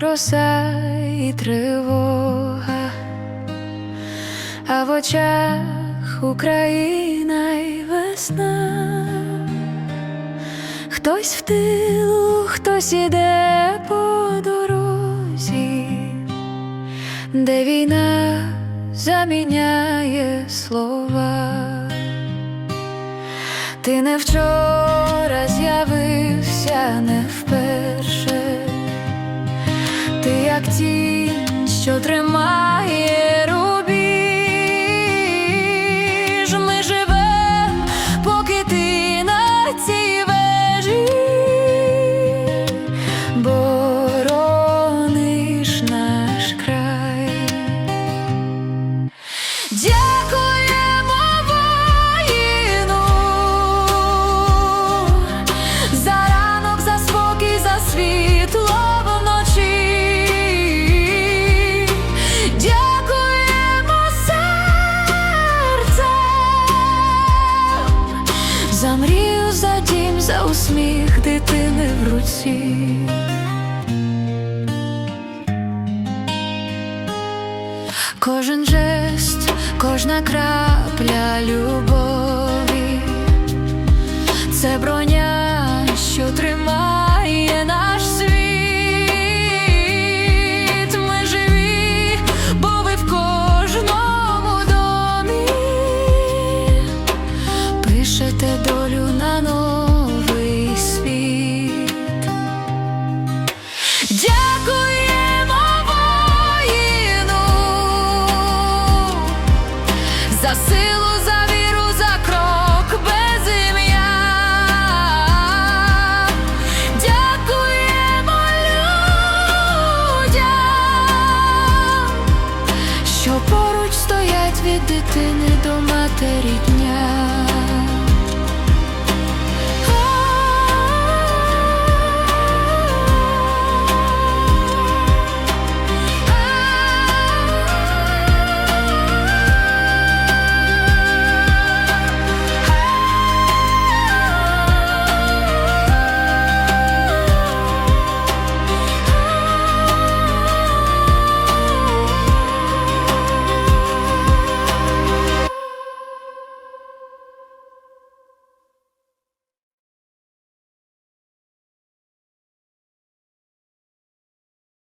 роса і тривога, а в очах Україна й весна. Хтось в тилу, хтось іде по дорозі, де війна заміняє слова. Ти не вчора з'явився не вперше, як тінь, що тримає мрію, за усміх дитини в руці. Кожен жест, кожна крапля любові, це броня, що тримає наш світ. Ми живі, бо ви в кожному домі пишете долю за силу, за віру, за крок без ім'я. Дякуємо людям, що поруч стоять від дитини до матері.